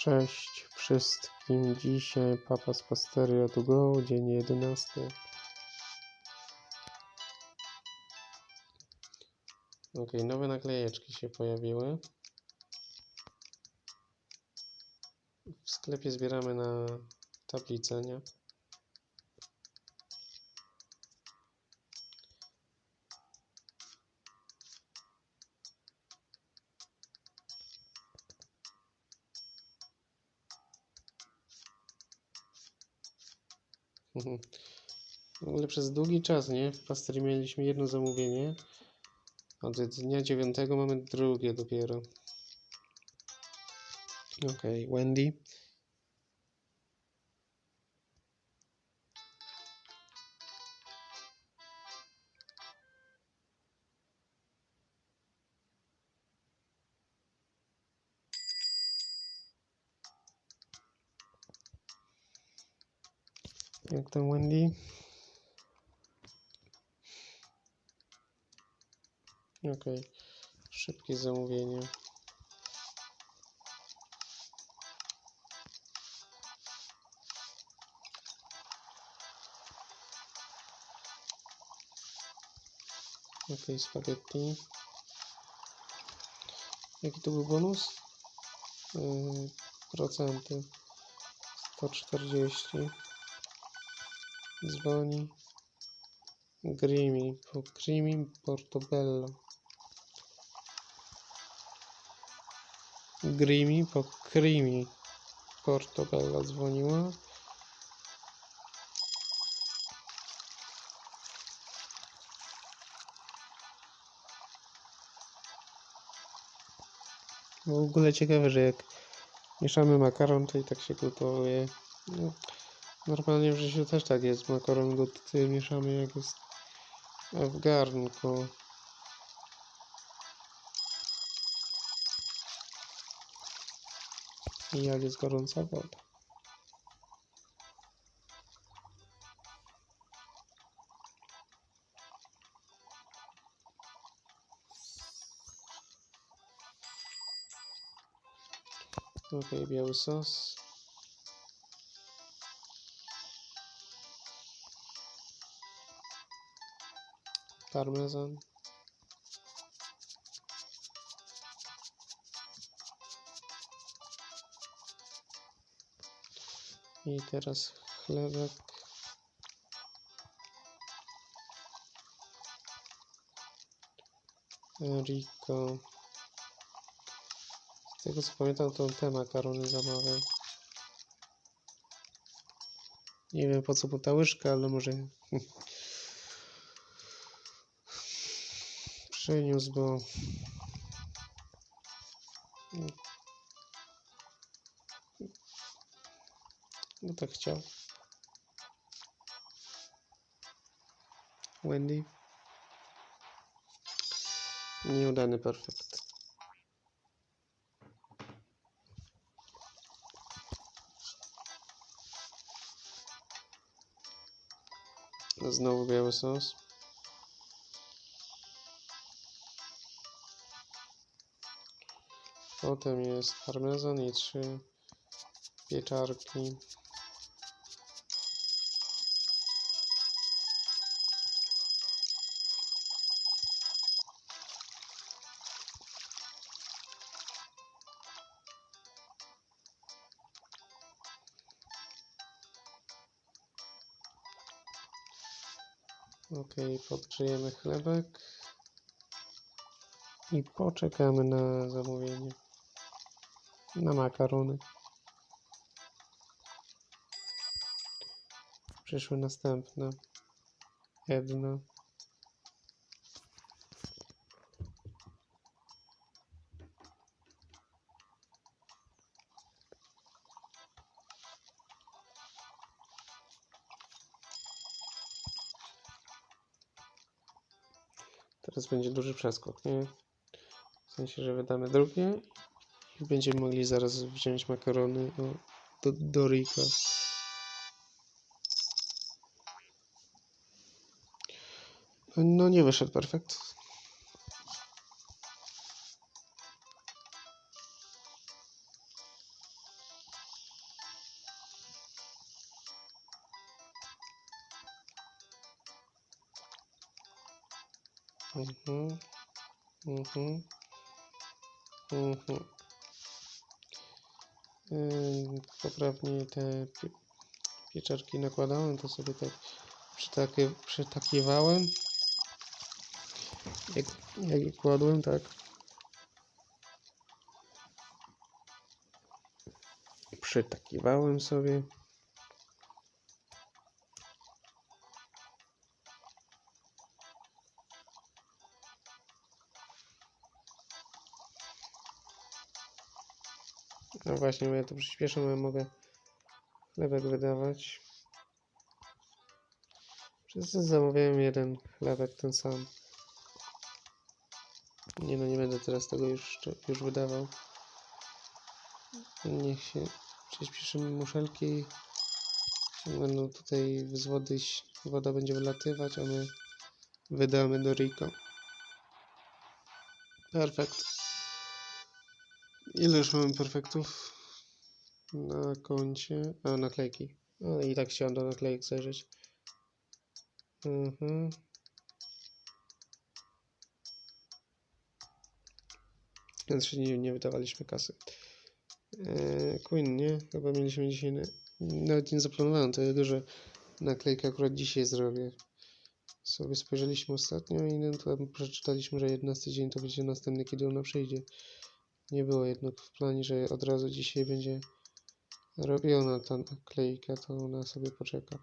Cześć wszystkim. Dzisiaj Papa z Pasteria to go, dzień 11. Ok, nowe naklejeczki się pojawiły. W sklepie zbieramy na tablicę, nie? W ogóle przez długi czas, nie? W Pasterii mieliśmy jedno zamówienie. Od dnia 9 mamy drugie dopiero. Okej, Wendy. Tam Wendy? Okej, szybkie zamówienie. Okej, spaghetti. Jaki to był bonus? Yy, procenty. 140. Dzwoni. Grimi. Po Grimi Portobello. Grimi po Crimi. Portobello dzwoniła. W ogóle ciekawe, że jak mieszamy makaron, to i tak się gotuje. No, normalnie w życiu też tak jest. Makaron goty mieszamy jak jest w garnku. I jak jest gorąca woda. Okej, biały sos. Parmezan. I teraz chlebek. Rico. Z tego co pamiętam, to te makarony zamawiał. Nie wiem po co mu ta łyżka, ale może przyniósł, bo no tak chciał. Wendy. Nieudany perfekt. Znowu biały sos. Potem jest parmezan i trzy pieczarki. Ok, podgrzejemy chlebek i poczekamy na zamówienie. Na makarony. Przyszły następne. Jedna. Teraz będzie duży przeskok, nie? W sensie, że wydamy drugie Będziemy mogli zaraz wziąć makarony o, do, do Rika. No nie wyszedł perfekt. Mhm. Mhm. Mhm. Poprawnie te pi- pieczarki nakładałem, to sobie tak przytaki, przytakiwałem. Jak, jak kładłem, tak. Przytakiwałem sobie. No właśnie, bo ja to przyspieszę, bo ja mogę chlebek wydawać. Przez to zamawiałem jeden chlebek, ten sam. Nie no, nie będę teraz tego już, już wydawał. Niech się przyspieszymy muszelki. Będą tutaj z wody, woda będzie wylatywać, a my wydamy do Rico. Perfekt. Ile już mamy perfektów na koncie? A, naklejki. I tak chciałem do naklejek zajrzeć. Mhm. Więc się nie, nie wydawaliśmy kasy. Eee, Queen, nie? Chyba mieliśmy dzisiaj. Na... Nawet nie zaplanowałem tego, że naklejkę akurat dzisiaj zrobię. Sobie spojrzeliśmy ostatnio i tam przeczytaliśmy, że 11 dzień to będzie następny, kiedy ona przyjdzie. Nie było jednak w planie, że od razu dzisiaj będzie robiona ta naklejka, to ona sobie poczeka.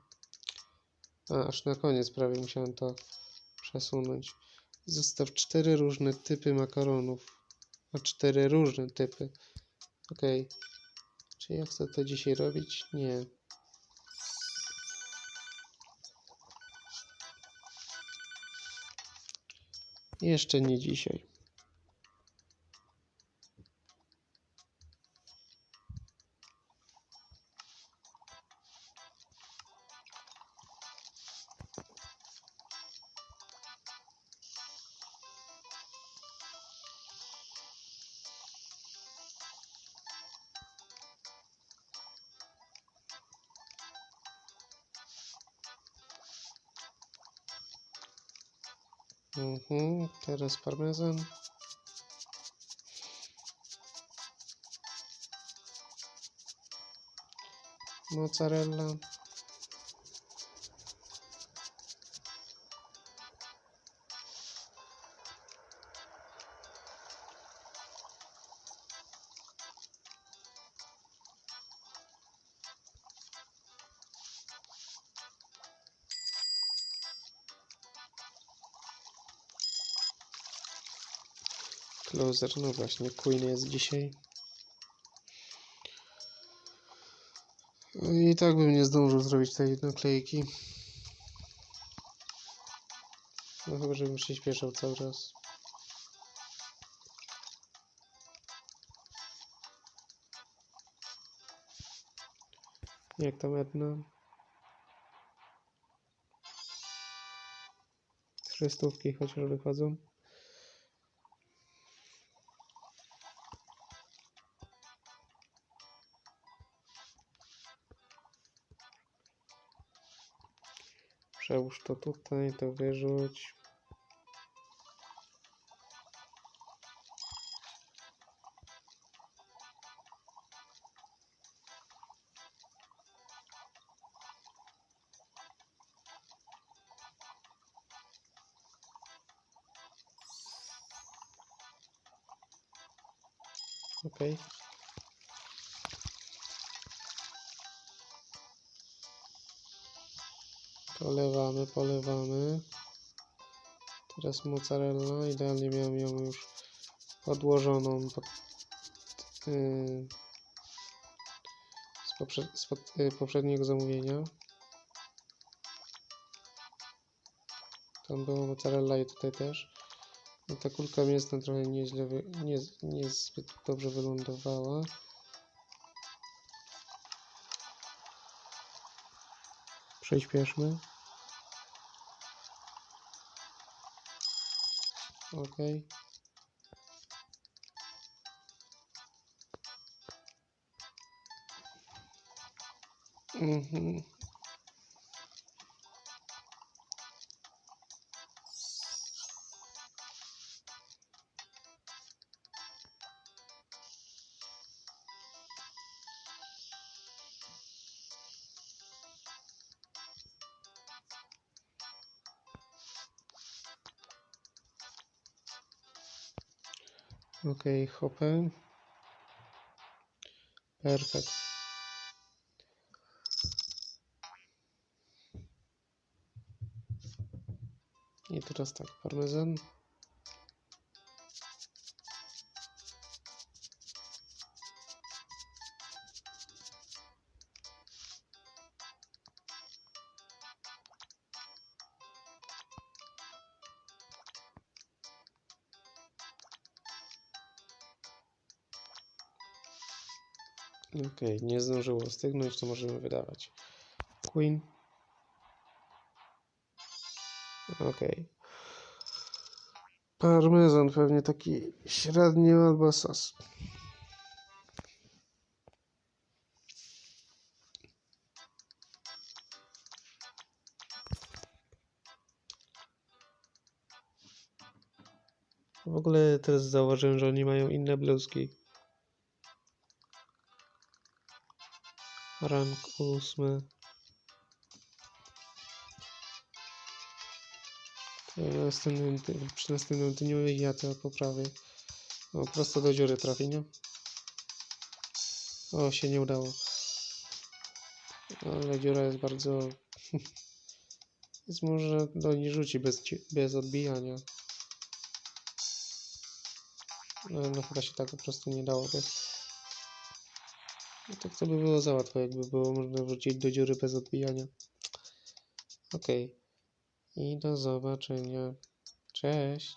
A, aż na koniec prawie musiałem to przesunąć. Zostaw cztery różne typy makaronów. A cztery różne typy. Okej. Czy ja chcę to dzisiaj robić? Nie. Jeszcze nie dzisiaj. Mhm, teraz parmezan. Mozzarella. Closer, no właśnie, Queen jest dzisiaj. I tak bym nie zdążył zrobić tej naklejki. No chyba, żebym przyspieszał cały czas. Jak tam Edna? Trzy stówki chociaż wychodzą. Przełóż to tutaj, to wyrzuć. Okej. Polewamy, polewamy. Teraz mozzarella. Idealnie miałem ją już podłożoną pod, yy, z, poprze z pod, yy, poprzedniego zamówienia. Tam była mozzarella i tutaj też. No ta kulka mięsna trochę nieźle, nie, niezbyt dobrze wylądowała. Przyspieszmy. Ok. Mhm. Okej, hopę. Perfekt. I teraz tak, parmezan. Okej, nie zdążyło stygnąć, to możemy wydawać. Queen. Okej. Parmezan pewnie taki średni albo sos. W ogóle teraz zauważyłem, że oni mają inne bluzki. Rank ósmy. Następnym, przy następnym dniu ja to poprawię. O, prosto do dziury trafi, nie? O, się nie udało. Ale dziura jest bardzo... Więc może do niej rzuci bez, bez odbijania. No, no chyba się tak po prostu nie dałoby. No tak to by było za łatwo, jakby było można wrzucić do dziury bez odbijania. Okej. I do zobaczenia. Cześć.